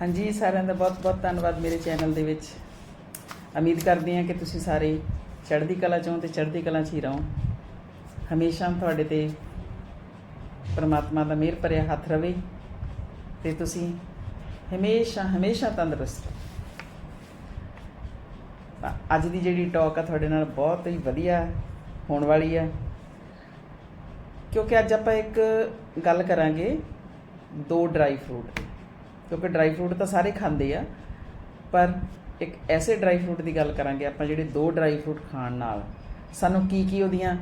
ਹਾਂਜੀ, ਸਾਰਿਆਂ ਦਾ ਬਹੁਤ-ਬਹੁਤ ਧੰਨਵਾਦ ਮੇਰੇ ਚੈਨਲ ਦੇ ਵਿੱਚ। ਉਮੀਦ ਕਰਦੀ ਹਾਂ ਕਿ ਤੁਸੀਂ ਸਾਰੇ ਚੜ੍ਹਦੀ ਕਲਾ ਚੋਂ ਤੇ ਚੜ੍ਹਦੀ ਕਲਾ 'ਚ ਹੀ ਰਹੋ। ਹਮੇਸ਼ਾ ਤੁਹਾਡੇ ਤੇ ਪਰਮਾਤਮਾ ਦਾ ਮਿਹਰ ਭਰਿਆ ਹੱਥ ਰਵੇ ਤੇ ਤੁਸੀਂ ਹਮੇਸ਼ਾ ਹਮੇਸ਼ਾ ਤੰਦਰੁਸਤ ਰਹੋ। ਅੱਜ ਦੀ ਜਿਹੜੀ ਟਾਕ ਆ ਤੁਹਾਡੇ ਨਾਲ ਬਹੁਤ ਹੀ ਵਧੀਆ ਹੋਣ ਵਾਲੀ ਆ। ਕਿਉਂਕਿ ਅੱਜ ਆਪਾਂ ਇੱਕ ਗੱਲ ਕਰਾਂਗੇ ਦੋ ਡਰਾਈ ਫਰੂਟ ਕਿਉਂਕਿ ਡਰਾਈ ਫਰੂਟ ਤਾਂ ਸਾਰੇ ਖਾਂਦੇ ਆ, ਪਰ ਇੱਕ ਐਸੇ ਡਰਾਈ ਫਰੂਟ ਦੀ ਗੱਲ ਕਰਾਂਗੇ, ਆਪਾਂ ਜਿਹੜੇ ਦੋ ਡਰਾਈ ਫਰੂਟ ਖਾਣ ਨਾਲ, ਸਾਨੂੰ ਕੀ ਕੀ ਉਹਦੀਆਂ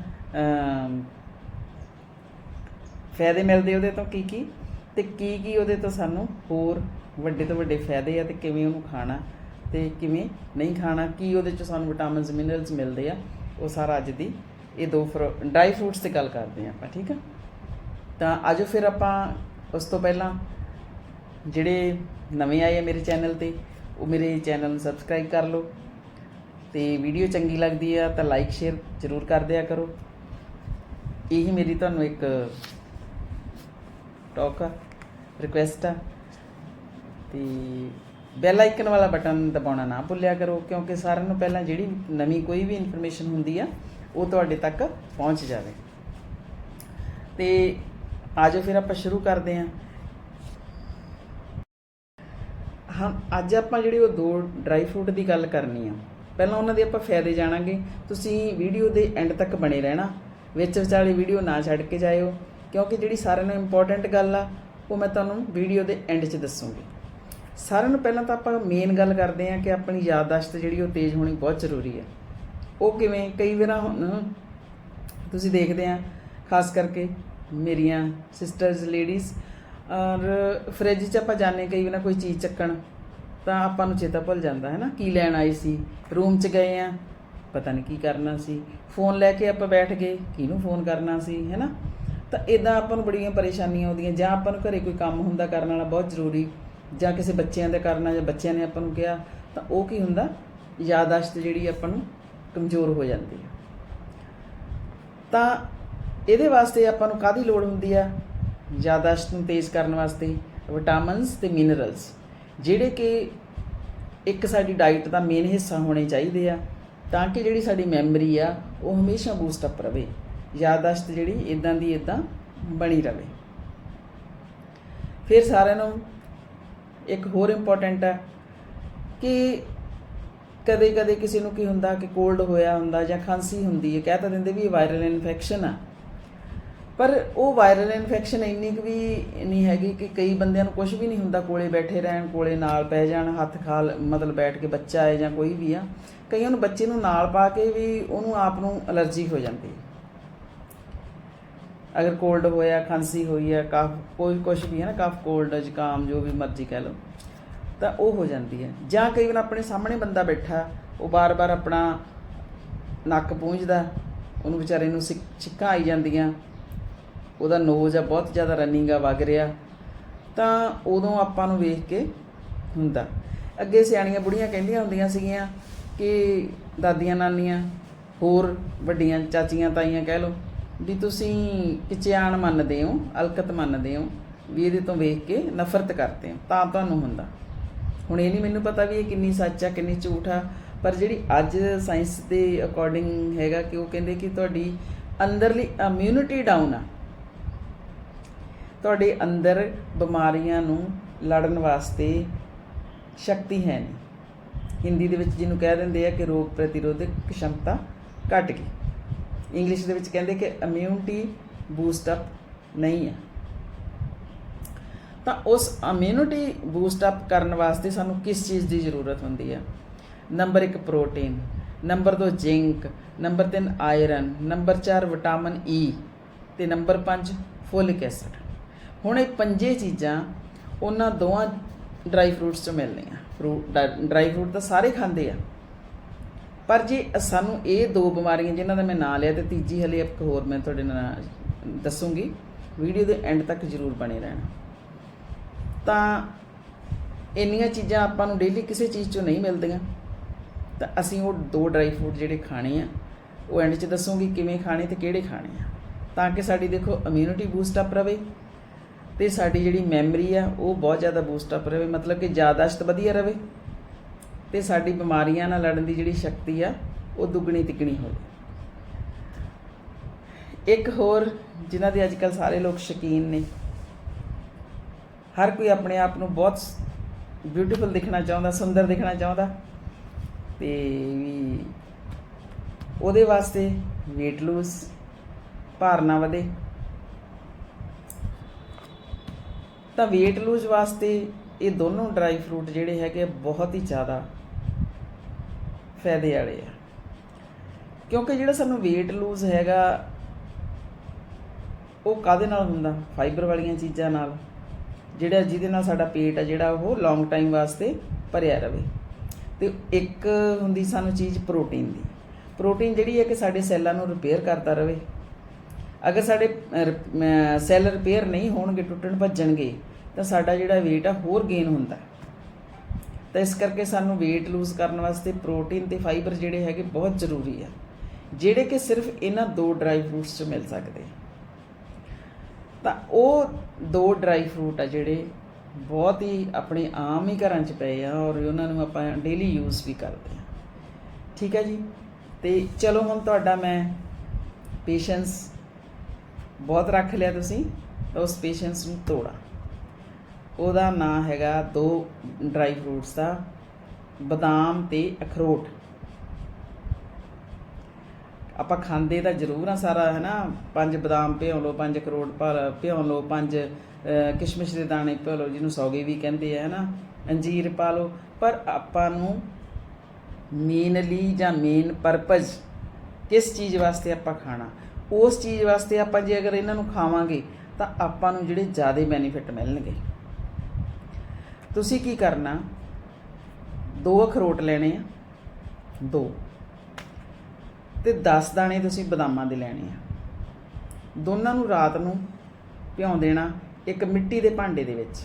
ਫਾਇਦੇ ਮਿਲਦੇ ਉਹਦੇ ਤੋਂ, ਕੀ ਕੀ? ਤੇ ਕੀ ਕੀ ਉਹਦੇ ਤੋਂ ਸਾਨੂੰ ਹੋਰ ਵੱਡੇ ਤੋਂ ਵੱਡੇ ਫਾਇਦੇ ਆ ਤੇ ਕਿਵੇਂ ਉਹਨੂੰ ਖਾਣਾ ਤੇ ਕਿਵੇਂ ਨਹੀਂ ਖਾਣਾ, ਕੀ ਉਹਦੇ ਚ ਸਾਨੂੰ ਵਿਟਾਮਿਨਸ ਮਿਨਰਲਸ ਮਿਲਦੇ ਆ, ਉਹ ਸਾਰਾ ਅੱਜ ਦੀ ਇਹ ਦੋ ਡਰਾਈ ਫਰੂਟਸ ਤੇ ਗੱਲ ਕਰਦੇ ਆ ਆਪਾਂ, ਠੀਕ ਆ? ਤਾਂ ਆਜੋ ਫਿਰ ਆਪਾਂ ਉਸ ਤੋਂ ਪਹਿਲਾਂ ਜਿਹੜੇ ਨਵੇਂ ਆਏ ਆ ਮੇਰੇ ਚੈਨਲ ਤੇ, ਉਹ ਮੇਰੇ ਚੈਨਲ ਨੂੰ ਸਬਸਕ੍ਰਾਈਬ ਕਰ ਲਓ। ਤੇ ਵੀਡੀਓ ਚੰਗੀ ਲੱਗਦੀ ਆ ਤਾਂ ਲਾਈਕ ਸ਼ੇਅਰ ਜ਼ਰੂਰ ਕਰ ਦਿਆ ਕਰੋ। ਇਹੀ ਮੇਰੀ ਤੁਹਾਨੂੰ ਇੱਕ ਟੋਕ ਆ ਰਿਕੁਐਸਟ ਆ। ਤੇ ਬੈਲ ਆਈਕਨ ਵਾਲਾ ਬਟਨ ਦਬਾਉਣਾ ਨਾ ਭੁੱਲਿਆ ਕਰੋ, ਕਿਉਂਕਿ ਸਾਰਿਆਂ ਨੂੰ ਪਹਿਲਾਂ ਜਿਹੜੀ ਨਵੀਂ ਕੋਈ ਵੀ ਇਨਫੋਰਮੇਸ਼ਨ ਹੁੰਦੀ ਆ, ਉਹ ਤੁਹਾਡੇ ਤੱਕ ਪਹੁੰਚ ਜਾਵੇ। ਤੇ ਆਜੋ ਫਿਰ ਆਪਾਂ ਸ਼ੁਰੂ ਕਰਦੇ ਹਾਂ ਹਾਂ, ਅੱਜ ਆਪਾਂ ਜਿਹੜੀ ਉਹ ਦੋ ਡਰਾਈ ਫਰੂਟ ਦੀ ਗੱਲ ਕਰਨੀ ਆ। ਪਹਿਲਾਂ ਉਹਨਾਂ ਦੇ ਆਪਾਂ ਫਾਇਦੇ ਜਾਣਾਂਗੇ। ਤੁਸੀਂ ਵੀਡੀਓ ਦੇ ਐਂਡ ਤੱਕ ਬਣੇ ਰਹਿਣਾ। ਵਿੱਚ ਵਿਚਾਲੇ ਵੀਡੀਓ ਨਾ ਛੱਡ ਕੇ ਜਾਇਓ, ਕਿਉਂਕਿ ਜਿਹੜੀ ਸਾਰਿਆਂ ਨੂੰ ਇੰਪੋਰਟੈਂਟ ਗੱਲ ਆ, ਉਹ ਮੈਂ ਤੁਹਾਨੂੰ ਵੀਡੀਓ ਦੇ ਐਂਡ 'ਚ ਦੱਸੂਗੀ। ਸਾਰਿਆਂ ਨੂੰ ਪਹਿਲਾਂ ਤਾਂ ਆਪਾਂ ਮੇਨ ਗੱਲ ਕਰਦੇ ਹਾਂ ਕਿ ਆਪਣੀ ਯਾਦਦਾਸ਼ਤ ਜਿਹੜੀ ਉਹ ਤੇਜ਼ ਹੋਣੀ ਬਹੁਤ ਜ਼ਰੂਰੀ ਹੈ ਉਹ ਕਿਵੇਂ? ਕਈ ਵਾਰ ਹੁਣ ਤੁਸੀਂ ਦੇਖਦੇ ਆ, ਖਾਸ ਕਰਕੇ ਮੇਰੀਆਂ ਸਿਸਟਰਸ ਲੇਡੀਜ਼ ਔਰ ਫ੍ਰਿਜ 'ਚ ਆਪਾਂ ਜਾਣੇ ਕਈ ਵਾਰ ਕੋਈ ਚੀਜ਼ ਚੱਕਣ, ਤਾਂ ਆਪਾਂ ਨੂੰ ਚੇਤਾ ਭੁੱਲ ਜਾਂਦਾ, ਹੈ ਨਾ? ਕੀ ਲੈਣ ਆਈ ਸੀ? ਰੂਮ 'ਚ ਗਏ ਆ, ਪਤਾ ਨਹੀਂ ਕੀ ਕਰਨਾ ਸੀ। ਫੋਨ ਲੈ ਕੇ ਆਪਾਂ ਬੈਠ ਗਏ, ਕਿਹਨੂੰ ਫੋਨ ਕਰਨਾ ਸੀ, ਹੈ ਨਾ? ਤਾਂ ਇਦਾਂ ਆਪਾਂ ਨੂੰ ਬੜੀਆਂ ਪਰੇਸ਼ਾਨੀਆਂ ਆਉਂਦੀਆਂ। ਜਾਂ ਆਪਾਂ ਨੂੰ ਘਰੇ ਕੋਈ ਕੰਮ ਹੁੰਦਾ ਕਰਨ ਵਾਲਾ ਬਹੁਤ ਜ਼ਰੂਰੀ, ਜਾਂ ਕਿਸੇ ਬੱਚਿਆਂ ਦਾ ਕਰਨਾ, ਜਾਂ ਬੱਚਿਆਂ ਨੇ ਆਪਾਂ ਨੂੰ ਕਿਹਾ, ਤਾਂ ਉਹ ਕੀ ਹੁੰਦਾ? ਯਾਦਾਸ਼ਤ ਜਿਹੜੀ ਆਪਾਂ ਨੂੰ ਕਮਜ਼ੋਰ ਹੋ ਜਾਂਦੀ ਹੈ। ਤਾਂ ਇਹਦੇ ਵਾਸਤੇ ਆਪਾਂ ਨੂੰ ਕਾਦੀ ਲੋੜ ਹੁੰਦੀ ਆ? ਯਾਦਾਸ਼ਤ ਨੂੰ ਤੇਜ਼ ਕਰਨ ਵਾਸਤੇ ਵਿਟਾਮਿਨਸ ਤੇ ਮਿਨਰਲਸ ਜਿਹੜੇ ਕਿ ਇੱਕ ਸਾਡੀ ਡਾਈਟ ਦਾ ਮੇਨ ਹਿੱਸਾ ਹੋਣੇ ਚਾਹੀਦੇ ਆ, ਤਾਂ ਕਿ ਜਿਹੜੀ ਸਾਡੀ ਮੈਮਰੀ ਆ, ਉਹ ਹਮੇਸ਼ਾ ਬੂਸਟ ਅਪ ਰਵੇ, ਯਾਦਾਸ਼ਤ ਜਿਹੜੀ ਇਦਾਂ ਦੀ ਇਦਾਂ ਬਣੀ ਰਵੇ। ਫਿਰ ਸਾਰਿਆਂ ਨੂੰ ਇੱਕ ਹੋਰ ਇੰਪੋਰਟੈਂਟ ਹੈ ਕਿ ਕਦੇ ਕਦੇ ਕਿਸੇ ਨੂੰ ਕੀ ਹੁੰਦਾ ਕਿ ਕੋਲਡ ਹੋਇਆ ਹੁੰਦਾ ਜਾਂ ਖਾਂਸੀ ਹੁੰਦੀ ਹੈ, ਕਹਿ ਤਾਂ ਦਿੰਦੇ ਵੀ ਵਾਇਰਲ ਇਨਫੈਕਸ਼ਨ ਆ। ਪਰ ਉਹ ਵਾਇਰਲ ਇਨਫੈਕਸ਼ਨ ਇੰਨੀ ਕੁ ਵੀ ਨਹੀਂ ਹੈਗੀ ਕਿ ਕਈ ਬੰਦਿਆਂ ਨੂੰ ਕੁਝ ਵੀ ਨਹੀਂ ਹੁੰਦਾ, ਕੋਲੇ ਬੈਠੇ ਰਹਿਣ, ਕੋਲੇ ਨਾਲ ਪੈ ਜਾਣ, ਹੱਥ ਖਾਲ, ਮਤਲਬ ਬੈਠ ਕੇ ਬੱਚਾ ਹੈ ਜਾਂ ਕੋਈ ਵੀ ਆ, ਕਈਆਂ ਨੂੰ ਬੱਚੇ ਨੂੰ ਨਾਲ ਪਾ ਕੇ ਵੀ ਉਹਨੂੰ ਆਪ ਨੂੰ ਅਲਰਜੀ ਹੋ ਜਾਂਦੀ ਹੈ। ਅਗਰ ਕੋਲਡ ਹੋਇਆ, ਖਾਂਸੀ ਹੋਈ ਹੈ ਕਾਫ ਕੋਈ ਕੁਝ ਵੀ ਹੈ ਨਾ ਕਾਫ ਕੋਲਡ ਜ਼ੁਕਾਮ, ਜੋ ਵੀ ਮਰਜ਼ੀ ਕਹਿ ਲਓ, ਤਾਂ ਉਹ ਹੋ ਜਾਂਦੀ ਹੈ। ਜਾਂ ਕਈ ਵਾਰ ਆਪਣੇ ਸਾਹਮਣੇ ਬੰਦਾ ਬੈਠਾ, ਉਹ ਬਾਰ-ਬਾਰ ਆਪਣਾ ਨੱਕ ਪੂੰਝਦਾ, ਉਹਨੂੰ ਵਿਚਾਰੇ ਨੂੰ ਸਿੱਕ- ਛਿੱਕਾਂ ਆਈ ਜਾਂਦੀਆਂ ਉਹਦਾ ਨੋਜ਼ ਆ, ਬਹੁਤ ਜ਼ਿਆਦਾ ਰਨਿੰਗ ਆ, ਵਗ ਰਿਹਾ। ਤਾਂ ਉਦੋਂ ਆਪਾਂ ਨੂੰ ਵੇਖ ਕੇ ਹੁੰਦਾ। ਅੱਗੇ ਸਿਆਣੀਆਂ ਬੁੜੀਆਂ ਕਹਿੰਦੀਆਂ ਹੁੰਦੀਆਂ ਸੀਗੀਆਂ ਕਿ ਦਾਦੀਆਂ ਨਾਨੀਆਂ, ਹੋਰ ਵੱਡੀਆਂ ਚਾਚੀਆਂ ਤਾਈਆਂ ਕਹਿ ਲਓ ਵੀ ਤੁਸੀਂ ਕਿਚਿਆਣ ਮੰਨਦੇ ਹੋ, ਅਲਕਤ ਮੰਨਦੇ ਹੋ, ਵੀ ਇਹਦੇ ਤੋਂ ਵੇਖ ਕੇ ਨਫ਼ਰਤ ਕਰਦੇ ਹੋ। ਤਾਂ ਤੁਹਾਨੂੰ ਹੁੰਦਾ। ਹੁਣ ਇਹ ਨਹੀਂ ਮੈਨੂੰ ਪਤਾ ਵੀ ਇਹ ਕਿੰਨੀ ਸੱਚ ਆ, ਕਿੰਨੀ ਝੂਠ ਆ, ਪਰ ਜਿਹੜੀ ਅੱਜ ਸਾਇੰਸ ਦੇ ਅਕੋਰਡਿੰਗ ਹੈਗਾ ਕਿ ਉਹ ਕਹਿੰਦੇ ਕਿ ਤੁਹਾਡੀ ਅੰਦਰਲੀ ਇਮਿਊਨਿਟੀ ਡਾਊਨ ਆ। ਤੁਹਾਡੇ ਅੰਦਰ ਬਿਮਾਰੀਆਂ ਨੂੰ ਲੜਨ ਵਾਸਤੇ ਸ਼ਕਤੀ ਹੈ ਨਹੀਂ। ਹਿੰਦੀ ਦੇ ਵਿੱਚ ਜਿਹਨੂੰ ਕਹਿ ਦਿੰਦੇ ਆ ਕਿ ਰੋਗ ਪ੍ਰਤੀਰੋਧਕ ਖਮਤਾ ਘਟ ਗਈ। ਇੰਗਲਿਸ਼ ਦੇ ਵਿੱਚ ਕਹਿੰਦੇ ਕਿ ਇਮਿਊਨਿਟੀ ਬੂਸਟ ਅਪ ਨਹੀਂ ਹੈ। ਤਾਂ ਉਸ ਇਮਿਊਨਿਟੀ ਬੂਸਟ ਅਪ ਕਰਨ ਵਾਸਤੇ ਸਾਨੂੰ ਕਿਸ ਚੀਜ਼ ਦੀ ਜ਼ਰੂਰਤ ਹੁੰਦੀ ਹੈ? Number 1 protein number 2 zinc number 3 iron number 4 vitamin E ਤੇ ਨੰਬਰ 5 ਫੋਲਿਕ ਐਸਿਡ ਹੁਣ ਇਹ ਪੰਜੇ ਚੀਜ਼ਾਂ ਉਹਨਾਂ ਦੋਵਾਂ ਡਰਾਈ ਫਰੂਟਸ ਚੋਂ ਮਿਲਣੀਆਂ। ਫਰੂਟ ਡਰਾਈ ਫਰੂਟ ਤਾਂ ਸਾਰੇ ਖਾਂਦੇ ਆ। ਪਰ ਜੇ ਸਾਨੂੰ ਇਹ ਦੋ ਬਿਮਾਰੀਆਂ ਜਿਨ੍ਹਾਂ ਦਾ ਮੈਂ ਨਾਂ ਲਿਆ ਤੇ ਤੀਜੀ ਹਲੇ ਇੱਕ ਹੋਰ ਮੈਂ ਤੁਹਾਡੇ ਨਾਲ ਦੱਸੂਗੀ ਵੀਡੀਓ ਦੇ ਐਂਡ ਤੱਕ ਜ਼ਰੂਰ ਬਣੇ ਰਹਿਣਾ। ਤਾਂ ਇੰਨੀਆਂ ਚੀਜ਼ਾਂ ਆਪਾਂ ਨੂੰ ਡੇਲੀ ਕਿਸੇ ਚੀਜ਼ ਚੋਂ ਨਹੀਂ ਮਿਲਦੀਆਂ। ਤਾਂ ਅਸੀਂ ਉਹ ਦੋ ਡਰਾਈ ਫਰੂਟ ਜਿਹੜੇ ਖਾਣੇ ਆ, ਉਹ ਐਂਡ 'ਚ ਦੱਸੂਗੀ ਕਿਵੇਂ ਖਾਣੇ ਤੇ ਕਿਹੜੇ ਖਾਣੇ ਆ। ਤਾਂ ਕਿ ਸਾਡੀ ਦੇਖੋ ਇਮਿਊਨਿਟੀ ਬੂਸਟ ਅਪ ਰਵੇ। ਤੇ ਸਾਡੀ ਜਿਹੜੀ ਮੈਮਰੀ ਆ, ਉਹ ਬਹੁਤ ਜ਼ਿਆਦਾ ਬੂਸਟ ਅਪ ਰਵੇ ਮਤਲਬ ਕਿ ਯਾਦਾਸ਼ਤ ਵਧੀਆ ਰਹੇ। ਤੇ ਸਾਡੀ ਬਿਮਾਰੀਆਂ ਨਾਲ ਲੜਨ ਦੀ ਜਿਹੜੀ ਸ਼ਕਤੀ ਆ, ਉਹ ਦੁੱਗਣੀ ਤਿੱਗਣੀ ਹੋਵੇ ਇੱਕ ਹੋਰ ਜਿਨ੍ਹਾਂ ਦੇ ਅੱਜ ਕੱਲ ਸਾਰੇ ਲੋਕ ਸ਼ੌਕੀਨ ਨੇ। ਹਰ ਕੋਈ ਆਪਣੇ ਆਪ ਨੂੰ ਬਹੁਤ ਬਿਊਟੀਫੁਲ ਦਿਖਣਾ ਚਾਹੁੰਦਾ, ਸੁੰਦਰ ਦਿਖਣਾ ਚਾਹੁੰਦਾ। ਤੇ ਵੀ ਉਹਦੇ ਵਾਸਤੇ weight lose ਭਾਰ ਨਾ ਵਧੇ। ਤਾਂ weight lose ਵਾਸਤੇ ਇਹ ਦੋਨੋਂ ਡਰਾਈ ਫਰੂਟ ਜਿਹੜੇ ਹੈਗੇ ਆ, ਬਹੁਤ ਹੀ ਜ਼ਿਆਦਾ ਫਾਇਦੇ ਵਾਲੇ ਆ। ਕਿਉਂਕਿ ਜਿਹੜਾ ਸਾਨੂੰ weight lose ਹੈਗਾ ਉਹ ਕਾਦੇ ਨਾਲ ਹੁੰਦਾ? ਫਾਈਬਰ ਵਾਲੀਆਂ ਚੀਜ਼ਾਂ ਨਾਲ। ਜਿਹੜਾ ਜਿਹਦੇ ਨਾਲ ਸਾਡਾ ਪੇਟ ਆ ਜਿਹੜਾ ਉਹ ਲੌਂਗ ਟਾਈਮ ਵਾਸਤੇ ਭਰਿਆ ਰਵੇ। ਤੇ ਇੱਕ ਹੁੰਦੀ ਸਾਨੂੰ ਚੀਜ਼ ਪ੍ਰੋਟੀਨ ਦੀ। ਪ੍ਰੋਟੀਨ ਜਿਹੜੀ ਹੈ ਕਿ ਸਾਡੇ ਸੈੱਲਾਂ ਨੂੰ ਰਿਪੇਅਰ ਕਰਦਾ ਰਵੇ। ਅਗਰ ਸਾਡੇ ਸੈੱਲ ਰਿਪੇਅਰ ਨਹੀਂ ਹੋਣਗੇ, ਟੁੱਟਣ ਭੱਜਣਗੇ, ਤਾਂ ਸਾਡਾ ਜਿਹੜਾ weight ਆ ਹੋਰ ਗੇਨ ਹੁੰਦਾ ਤਾਂ ਇਸ ਕਰਕੇ ਸਾਨੂੰ weight lose ਕਰਨ ਵਾਸਤੇ ਪ੍ਰੋਟੀਨ ਤੇ ਫਾਈਬਰ ਜਿਹੜੇ ਹੈਗੇ ਬਹੁਤ ਜ਼ਰੂਰੀ ਆ, ਜਿਹੜੇ ਕਿ ਸਿਰਫ ਇਹਨਾਂ ਦੋ ਡਰਾਈ ਫਰੂਟਸ 'ਚ ਮਿਲ ਸਕਦੇ ਤਾਂ ਉਹ ਦੋ ਡਰਾਈ ਫਰੂਟ ਆ ਜਿਹੜੇ ਬਹੁਤ ਹੀ ਆਪਣੇ ਆਮ ਹੀ ਘਰਾਂ 'ਚ ਪਏ ਆ ਔਰ ਉਹਨਾਂ ਨੂੰ ਆਪਾਂ ਡੇਲੀ ਯੂਜ਼ ਵੀ ਕਰਦੇ ਆ। ਠੀਕ ਹੈ ਜੀ? ਤੇ ਚਲੋ ਹੁਣ ਤੁਹਾਡਾ ਮੈਂ ਪੇਸ਼ੈਂਸ ਬਹੁਤ ਰੱਖ ਲਿਆ ਤੁਸੀਂ। ਉਸ ਪੇਸ਼ੈਂਸ ਨੂੰ ਤੋੜਾ। ਉਹਦਾ ਨਾਂ ਹੈਗਾ ਦੋ ਡਰਾਈ ਫਰੂਟਸ ਦਾ, ਬਦਾਮ ਤੇ ਅਖਰੋਟ। ਆਪਾਂ ਖਾਂਦੇ ਤਾਂ ਜ਼ਰੂਰ ਆ ਸਾਰਾ ਹੈ ਨਾ ਪੰਜ ਬਦਾਮ ਭਿਓ ਲਓ, ਪੰਜ ਅਖਰੋਟ ਭਰ, ਭਿਉਂ ਲਓ, ਪੰਜ ਕਿਸ਼ਮਿਸ਼ ਦੇ ਦਾਣੇ ਭਿਓ ਲਓ, ਜਿਹਨੂੰ ਸੌਗੇ ਵੀ ਕਹਿੰਦੇ ਆ ਹੈ ਨਾ ਅੰਜੀਰ ਪਾ ਲਓ। ਪਰ ਆਪਾਂ ਨੂੰ ਮੇਨਲੀ ਜਾਂ ਮੇਨ ਪਰਪਸ ਕਿਸ ਚੀਜ਼ ਵਾਸਤੇ ਆਪਾਂ ਖਾਣਾ? ਉਸ ਚੀਜ਼ ਵਾਸਤੇ ਆਪਾਂ ਜੇ ਅਗਰ ਇਹਨਾਂ ਨੂੰ ਖਾਵਾਂਗੇ, ਤਾਂ ਆਪਾਂ ਨੂੰ ਜਿਹੜੇ ਜ਼ਿਆਦਾ ਬੈਨੀਫਿਟ ਮਿਲਣਗੇ। ਤੁਸੀਂ ਕੀ ਕਰਨਾ? ਦੋ ਅਖਰੋਟ ਲੈਣੇ ਆ, ਦੋ। ਤੇ 10 ਦਾਣੇ ਤੁਸੀਂ ਬਦਾਮਾਂ ਦੇ ਲੈਣੇ ਆ। ਦੋਨਾਂ ਨੂੰ ਰਾਤ ਨੂੰ ਭਿਉਂ ਦੇਣਾ ਇੱਕ ਮਿੱਟੀ ਦੇ ਭਾਂਡੇ ਦੇ ਵਿੱਚ।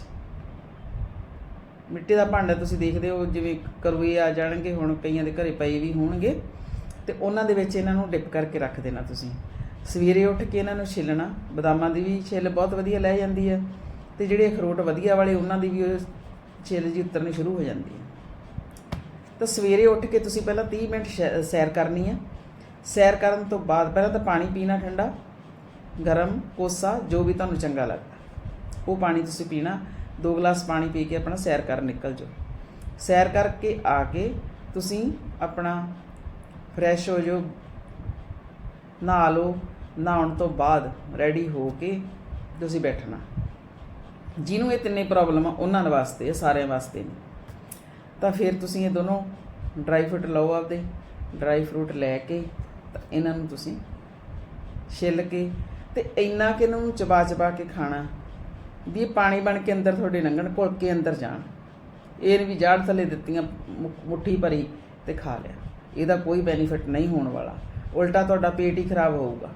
ਮਿੱਟੀ ਦਾ ਭਾਂਡਾ ਤੁਸੀਂ ਦੇਖਦੇ ਹੋ, ਜਿਵੇਂ ਕਰੂਏ ਆ ਜਾਣਗੇ, ਹੁਣ ਕਈਆਂ ਦੇ ਘਰੇ ਪਏ ਵੀ ਹੋਣਗੇ, ਤੇ ਉਹਨਾਂ ਦੇ ਵਿੱਚ ਇਹਨਾਂ ਨੂੰ ਡਿਪ ਕਰਕੇ ਰੱਖ ਦੇਣਾ ਤੁਸੀਂ। ਸਵੇਰੇ ਉੱਠ ਕੇ ਇਹਨਾਂ ਨੂੰ ਛਿੱਲਣਾ, ਬਦਾਮਾਂ ਦੀ ਵੀ ਛਿੱਲ ਬਹੁਤ ਵਧੀਆ ਲੈ ਜਾਂਦੀ ਹੈ ਤੇ ਜਿਹੜੇ ਅਖਰੋਟ ਵਧੀਆ ਵਾਲੇ ਉਹਨਾਂ ਦੀ ਵੀ ਉਹ ਛਿੱਲ ਜੀ ਉਤਰਨੀ ਸ਼ੁਰੂ ਹੋ ਜਾਂਦੀ ਹੈ। ਤਾਂ ਸਵੇਰੇ ਉੱਠ ਕੇ ਤੁਸੀਂ ਪਹਿਲਾਂ 30 ਮਿੰਟ ਸ਼ੈ- ਸੈਰ ਕਰਨੀ ਹੈ। ਸੈਰ ਕਰਨ ਤੋਂ ਬਾਅਦ ਪਹਿਲਾਂ ਤਾਂ ਪਾਣੀ ਪੀਣਾ ਠੰਡਾ, ਗਰਮ ਕੋਸਾ, ਜੋ ਵੀ ਤੁਹਾਨੂੰ ਚੰਗਾ ਲੱਗਦਾ। ਉਹ ਪਾਣੀ ਤੁਸੀਂ ਪੀਣਾ, ਦੋ ਗਲਾਸ ਪਾਣੀ ਪੀ ਕੇ ਆਪਣਾ ਸੈਰ ਕਰਨ ਨਿਕਲ ਜਾਓ। ਸੈਰ ਕਰਕੇ ਆ ਕੇ ਤੁਸੀਂ ਆਪਣਾ ਫਰੈਸ਼ ਹੋ ਜਾਓ, ਨਹਾ ਲਓ ਨਹਾਉਣ ਤੋਂ ਬਾਅਦ ਰੈਡੀ ਹੋ ਕੇ ਤੁਸੀਂ ਬੈਠਣਾ। ਜਿਹਨੂੰ ਇਹ ਤਿੰਨੇ ਪ੍ਰੋਬਲਮ ਆ, ਉਹਨਾਂ ਦੇ ਵਾਸਤੇ ਆ ਸਾਰਿਆਂ ਵਾਸਤੇ ਨਹੀਂ ਤਾਂ ਫਿਰ ਤੁਸੀਂ ਇਹ ਦੋਨੋਂ ਡਰਾਈ ਫਰੂਟ ਲਓ ਆਪਦੇ ਡਰਾਈ ਫਰੂਟ ਲੈ ਕੇ ਤਾਂ ਇਹਨਾਂ ਨੂੰ ਤੁਸੀਂ ਛਿੱਲ ਕੇ ਤੇ ਇੰਨਾ ਕਿ ਇਹਨਾਂ ਨੂੰ ਚਬਾ ਚਬਾ ਕੇ ਖਾਣਾ ਵੀ ਇਹ ਪਾਣੀ ਬਣ ਕੇ ਅੰਦਰ ਤੁਹਾਡੇ ਲੰਘਣ, ਘੁਲ ਕੇ ਅੰਦਰ ਜਾਣ। ਇਹ ਵੀ ਜਾੜ ਥੱਲੇ ਦਿੱਤੀਆਂ, ਮੁ- ਮੁੱਠੀ ਭਰੀ ਤੇ ਖਾ ਲਿਆ। ਇਹਦਾ ਕੋਈ ਬੈਨੀਫਿਟ ਨਹੀਂ ਹੋਣ ਵਾਲਾ। ਉਲਟਾ ਤੁਹਾਡਾ ਪੇਟ ਹੀ ਖਰਾਬ ਹੋਊਗਾ।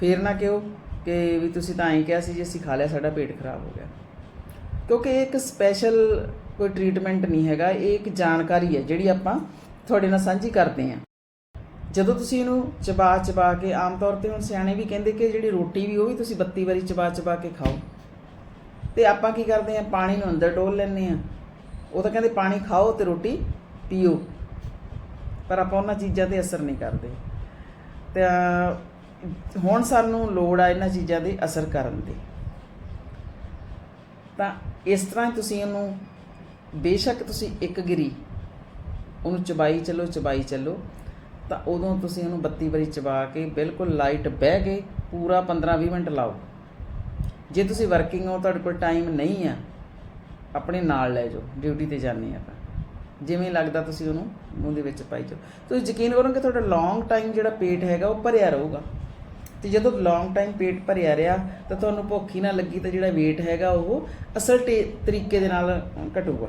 ਫੇਰ ਨਾ ਕਿਹੋ ਕਿ ਵੀ ਤੁਸੀਂ ਤਾਂ ਐਂ ਕਿਹਾ ਸੀ ਜੇ ਅਸੀਂ ਖਾ ਲਿਆ ਸਾਡਾ ਪੇਟ ਖਰਾਬ ਹੋ ਗਿਆ। ਕਿਉਂਕਿ ਇਹ ਇੱਕ ਸਪੈਸ਼ਲ ਕੋਈ ਟ੍ਰੀਟਮੈਂਟ ਨਹੀਂ ਹੈਗਾ, ਇਹ ਇੱਕ ਜਾਣਕਾਰੀ ਹੈ ਜਿਹੜੀ ਆਪਾਂ ਤੁਹਾਡੇ ਨਾਲ ਸਾਂਝੀ ਕਰਦੇ ਹਾਂ। ਜਦੋਂ ਤੁਸੀਂ ਇਹਨੂੰ ਚਬਾ ਚਬਾ ਕੇ ਆਮ ਤੌਰ ਤੇ ਹੁਣ ਸਿਆਣੇ ਵੀ ਕਹਿੰਦੇ ਕਿ ਜਿਹੜੀ ਰੋਟੀ ਵੀ ਉਹ ਵੀ ਤੁਸੀਂ 32 ਵਾਰੀ ਚਬਾ ਚਬਾ ਕੇ ਖਾਓ। ਤੇ ਆਪਾਂ ਕੀ ਕਰਦੇ ਆ ਪਾਣੀ ਨੂੰ ਅੰਦਰ ਡੋਲ ਲੈਂਦੇ ਆ ਉਹ ਤਾਂ ਕਹਿੰਦੇ ਪਾਣੀ ਖਾਓ ਤੇ ਰੋਟੀ ਪੀਓ। ਪਰ ਆਪਾਂ ਉਹਨਾਂ ਚੀਜ਼ਾਂ ਤੇ ਅਸਰ ਨਹੀਂ ਕਰਦੇ। ਤਾਂ ਹੁਣ ਸਾਨੂੰ ਲੋੜ ਆ ਇਹਨਾਂ ਚੀਜ਼ਾਂ ਦੇ ਅਸਰ ਕਰਨ ਦੀ ਤਾਂ ਇਸ ਤਰ੍ਹਾਂ ਹੀ ਤੁਸੀਂ ਉਹਨੂੰ, ਬੇਸ਼ੱਕ ਤੁਸੀਂ ਇੱਕ ਗਿਰੀ, ਉਹਨੂੰ ਚਬਾਈ ਚੱਲੋ ਚਬਾਈ ਚੱਲੋ, ਤਾਂ ਉਦੋਂ ਤੁਸੀਂ ਉਹਨੂੰ 32 ਵਾਰੀ ਚਬਾ ਕੇ ਬਿਲਕੁਲ ਲਾਈਟ ਬਹਿ ਕੇ ਪੂਰਾ 15-20 ਮਿੰਟ ਲਾਓ। ਜੇ ਤੁਸੀਂ ਵਰਕਿੰਗ ਹੋ, ਤੁਹਾਡੇ ਕੋਲ ਟਾਈਮ ਨਹੀਂ ਆ, ਆਪਣੇ ਨਾਲ ਲੈ ਜਾਓ, ਡਿਊਟੀ ਤੇ ਜਾਂਦੇ ਆ ਤਾਂ ਜਿਵੇਂ ਲੱਗਦਾ ਤੁਸੀਂ ਉਹਨੂੰ ਮੂੰਹ ਦੇ ਵਿੱਚ ਪਾਈ ਜਾਓ। ਤੁਸੀਂ ਯਕੀਨ ਕਰੋਗੇ ਤੁਹਾਡਾ ਲੌਂਗ ਟਾਈਮ ਜਿਹੜਾ ਪੇਟ ਹੈਗਾ, ਉਹ ਭਰਿਆ ਰਹੂਗਾ। ਤੇ ਜਦੋਂ ਲੌਂਗ ਟਾਈਮ ਪੇਟ ਭਰਿਆ ਰਿਹਾ, ਤਾਂ ਤੁਹਾਨੂੰ ਭੁੱਖ ਹੀ ਨਾ ਲੱਗੀ, ਤਾਂ ਜਿਹੜਾ weight ਹੈਗਾ ਉਹ ਅਸਲ ਟੇ- ਤਰੀਕੇ ਦੇ ਨਾਲ ਘਟੂਗਾ।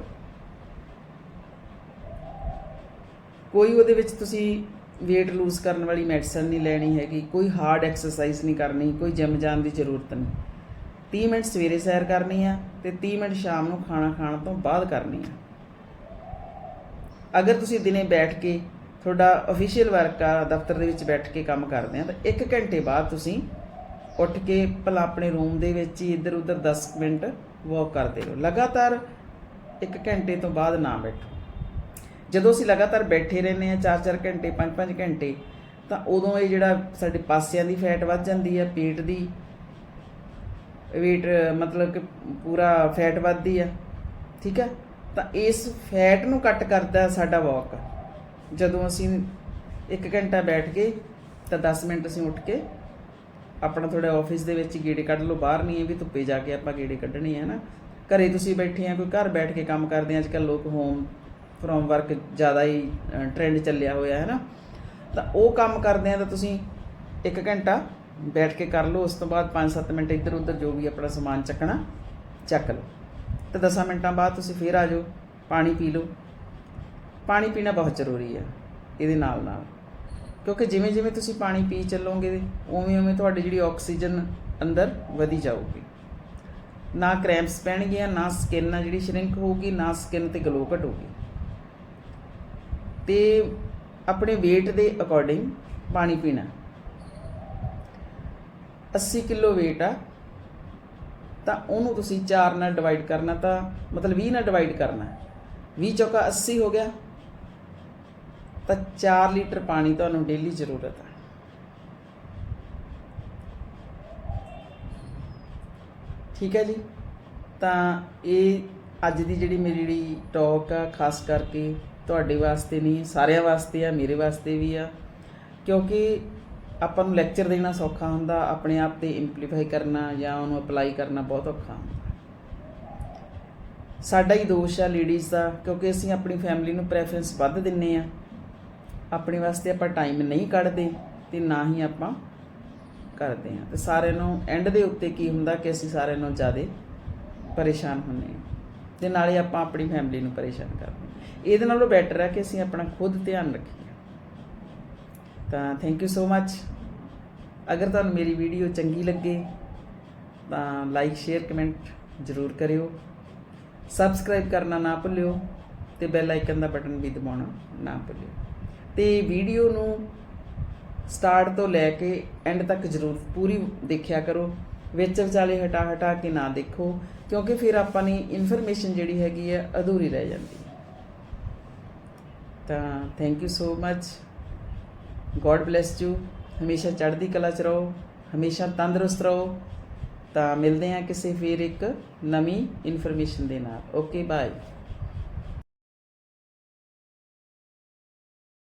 ਕੋਈ ਉਹਦੇ ਵਿੱਚ ਤੁਸੀਂ weight ਲੂਜ਼ ਕਰਨ ਵਾਲੀ ਮੈਡੀਸਨ ਨਹੀਂ ਲੈਣੀ ਹੈਗੀ, ਕੋਈ ਹਾਰਡ ਐਕਸਰਸਾਈਜ਼ ਨਹੀਂ ਕਰਨੀ, ਕੋਈ ਜਿਮ ਜਾਣ ਦੀ ਜ਼ਰੂਰਤ ਨਹੀਂ। 30 ਮਿੰਟ ਸਵੇਰੇ ਸੈਰ ਕਰਨੀ ਆ ਤੇ 30 ਮਿੰਟ ਸ਼ਾਮ ਨੂੰ ਖਾਣਾ ਖਾਣ ਤੋਂ ਬਾਅਦ ਕਰਨੀ ਆ। ਅਗਰ ਤੁਸੀਂ ਦਿਨੇ ਬੈਠ ਕੇ ਤੁਹਾਡਾ ਅਫੀਸ਼ੀਅਲ ਵਰਕ ਆ, ਦਫ਼ਤਰ ਦੇ ਵਿੱਚ ਬੈਠ ਕੇ ਕੰਮ ਕਰਦੇ ਆ, ਤਾਂ 1 ਘੰਟੇ ਬਾਅਦ ਤੁਸੀਂ ਉੱਠ ਕੇ ਭਲਾ ਆਪਣੇ ਰੂਮ ਦੇ ਵਿੱਚ ਹੀ ਇੱਧਰ ਉੱਧਰ 10 ਮਿੰਟ ਵਾਕ ਕਰਦੇ ਰਹੋ। ਲਗਾਤਾਰ 1 ਘੰਟੇ ਤੋਂ ਬਾਅਦ ਨਾ ਬੈਠੋ। ਜਦੋਂ ਅਸੀਂ ਲਗਾਤਾਰ ਬੈਠੇ ਰਹਿੰਦੇ ਆ 4-4 ਘੰਟੇ 5-5 ਘੰਟੇ, ਤਾਂ ਉਦੋਂ ਇਹ ਜਿਹੜਾ ਸਾਡੇ ਪਾਸਿਆਂ ਦੀ ਫੈਟ ਵੱਧ ਜਾਂਦੀ ਹੈ ਪੇਟ ਦੀ weight, ਮਤਲਬ ਕਿ ਪੂਰਾ ਫੈਟ ਵੱਧਦੀ ਆ, ਠੀਕ ਹੈ ਤਾਂ ਇਸ ਫੈਟ ਨੂੰ ਕੱਟ ਕਰਦਾ ਸਾਡਾ ਵਾਕ ਜਦੋਂ ਅਸੀਂ 1 ਘੰਟਾ ਬੈਠ ਕੇ ਤਾਂ 10 ਮਿੰਟ ਅਸੀਂ ਉੱਠ ਕੇ ਆਪਣਾ ਥੋੜਾ ਆਫਿਸ ਦੇ ਵਿੱਚ ਹੀ ਗੇੜੇ ਕੱਢ ਲਓ, ਬਾਹਰ ਨਹੀਂ ਹੈ ਵੀ ਧੁੱਪੇ ਜਾ ਕੇ ਆਪਾਂ ਗੇੜੇ ਕੱਢਣੇ ਆ ਨਾ। ਘਰੇ ਤੁਸੀਂ ਬੈਠੇ ਆ, ਕੋਈ ਘਰ ਬੈਠ ਕੇ ਕੰਮ ਕਰਦੇ ਆ ਅੱਜ ਕੱਲ ਲੋਕ ਹੋਮ ਫਰੋਮ ਵਰਕ ਜ਼ਿਆਦਾ ਹੀ ਟ੍ਰੈਂਡ ਚੱਲਿਆ ਹੋਇਆ ਹੈ ਨਾ। ਤਾਂ ਉਹ ਕੰਮ ਕਰਦੇ ਆ ਤਾਂ ਤੁਸੀਂ 1 ਘੰਟਾ ਬੈਠ ਕੇ ਕਰ ਲਓ, ਉਸ ਤੋਂ ਬਾਅਦ 5-7 ਮਿੰਟ ਇੱਧਰ ਉੱਧਰ ਜੋ ਵੀ ਆਪਣਾ ਸਮਾਨ ਚੱਕਣਾ, ਚੱਕ ਲਓ। ਤੇ 10 ਮਿੰਟਾਂ ਬਾਅਦ ਤੁਸੀਂ ਫੇਰ ਆ ਜਾਓ, ਪਾਣੀ ਪੀ ਲਓ। ਪਾਣੀ ਪੀਣਾ ਬਹੁਤ ਜ਼ਰੂਰੀ ਹੈ, ਇਹਦੇ ਨਾਲ ਨਾਲ। ਕਿਉਂਕਿ ਜਿਵੇਂ ਜਿਵੇਂ ਤੁਸੀਂ ਪਾਣੀ ਪੀ ਚੱਲੋਗੇ, ਉਵੇਂ ਉਵੇਂ ਤੁਹਾਡੀ ਜਿਹੜੀ ਆਕਸੀਜਨ ਅੰਦਰ ਵਧੀ ਜਾਊਗੀ। ਨਾ ਕ੍ਰੈਂਪਸ ਪੈਣਗੀਆਂ, ਨਾ ਸਕਿਨ ਆ ਜਿਹੜੀ ਸ਼ਰਿੰਕ ਹੋਊਗੀ, ਨਾ ਸਕਿਨ ਤੇ ਗਲੋ ਘਟੂਗੀ। ਤੇ ਆਪਣੇ weight ਦੇ ਅਕੋਰਡਿੰਗ ਪਾਣੀ ਪੀਣਾ। 80 ਕਿਲੋ weight ਆ, ਤਾਂ ਉਹਨੂੰ ਤੁਸੀਂ 4 ਨਾਲ ਡਿਵਾਈਡ ਕਰਨਾ ਤਾਂ ਮਤਲਬ 20 ਨਾਲ ਡਿਵਾਈਡ ਕਰਨਾ। 20 ਚੌਕਾ 80 ਹੋ ਗਿਆ। ਤਾਂ 4 ਲੀਟਰ ਪਾਣੀ ਤੁਹਾਨੂੰ ਡੇਲੀ ਜ਼ਰੂਰਤ ਹੈ। ਠੀਕ ਹੈ ਜੀ? ਤਾਂ ਇਹ ਅੱਜ ਦੀ ਜਿਹੜੀ ਮੇਰੀ ਜਿਹੜੀ ਟਾਕ ਆ, ਖਾਸ ਕਰਕੇ ਤੁਹਾਡੇ ਵਾਸਤੇ ਨਹੀਂ, ਸਾਰਿਆਂ ਵਾਸਤੇ ਆ, ਮੇਰੇ ਵਾਸਤੇ ਵੀ ਆ। ਕਿਉਂਕਿ ਆਪਾਂ ਨੂੰ ਲੈਕਚਰ ਦੇਣਾ ਸੌਖਾ ਹੁੰਦਾ, ਆਪਣੇ ਆਪ ਤੇ ਇੰਪਲੀਫਾਈ ਕਰਨਾ ਜਾਂ ਉਹਨੂੰ ਅਪਲਾਈ ਕਰਨਾ ਬਹੁਤ ਔਖਾ ਹੁੰਦਾ। ਸਾਡਾ ਹੀ ਦੋਸ਼ ਆ ਲੇਡੀਜ਼ ਦਾ, ਕਿਉਂਕਿ ਅਸੀਂ ਆਪਣੀ ਫੈਮਿਲੀ ਨੂੰ ਪ੍ਰੈਫਰੈਂਸ ਵੱਧ ਦਿੰਨੇ ਆ। ਆਪਣੇ ਵਾਸਤੇ ਆਪਾਂ ਟਾਈਮ ਨਹੀਂ ਕੱਢਦੇ ਤੇ ਨਾ ਹੀ ਆਪਾਂ ਕਰਦੇ ਹਾਂ। ਤੇ ਸਾਰਿਆਂ ਨੂੰ ਐਂਡ ਦੇ ਉੱਤੇ ਕੀ ਹੁੰਦਾ ਕਿ ਅਸੀਂ ਸਾਰਿਆਂ ਨੂੰ ਜ਼ਿਆਦਾ ਪਰੇਸ਼ਾਨ ਹੁੰਨੇ ਆ ਤੇ ਨਾਲੇ ਆਪਾਂ ਆਪਣੀ ਫੈਮਿਲੀ ਨੂੰ ਪਰੇਸ਼ਾਨ ਕਰਦੇ ਹਾਂ। ਇਹਦੇ ਨਾਲੋਂ ਬੈਟਰ ਹੈ ਕਿ ਅਸੀਂ ਆਪਣਾ ਖੁਦ ਧਿਆਨ ਰੱਖੀਏ। ਤਾਂ ਥੈਂਕ ਯੂ ਸੋ ਮੱਚ ਅਗਰ ਤੁਹਾਨੂੰ ਮੇਰੀ ਵੀਡੀਓ ਚੰਗੀ ਲੱਗੇ ਤਾਂ ਲਾਈਕ ਸ਼ੇਅਰ ਕਮੈਂਟ ਜ਼ਰੂਰ ਕਰਿਓ। ਸਬਸਕ੍ਰਾਈਬ ਕਰਨਾ ਨਾ ਭੁੱਲਿਓ ਤੇ ਬੈਲ ਆਈਕਨ ਦਾ ਬਟਨ ਵੀ ਦਬਾਉਣਾ ਨਾ ਭੁੱਲਿਓ। ਤੇ ਵੀਡੀਓ ਨੂੰ ਸਟਾਰਟ ਤੋਂ ਲੈ ਕੇ ਐਂਡ ਤੱਕ ਜ਼ਰੂਰ ਪੂਰੀ ਦੇਖਿਆ ਕਰੋ। ਵਿੱਚ ਵਿਚਾਲੇ ਹਟਾ ਹਟਾ ਕੇ ਨਾ ਦੇਖੋ, ਕਿਉਂਕਿ ਫਿਰ ਆਪਾਂ ਨੇ ਇਨਫੋਰਮੇਸ਼ਨ ਜਿਹੜੀ ਹੈਗੀ ਹੈ ਅਧੂਰੀ ਰਹਿ ਜਾਂਦੀ ਹੈ। ਤਾਂ thank you so much God bless you ਹਮੇਸ਼ਾ ਚੜ੍ਹਦੀ ਕਲਾ ਚ ਰਹੋ, ਹਮੇਸ਼ਾ ਤੰਦਰੁਸਤ ਰਹੋ। ਤਾਂ ਮਿਲਦੇ ਹਾਂ ਕਿਸੇ ਫਿਰ ਇੱਕ ਨਵੀਂ ਇਨਫੋਰਮੇਸ਼ਨ ਦੇ ਨਾਲ। Okay bye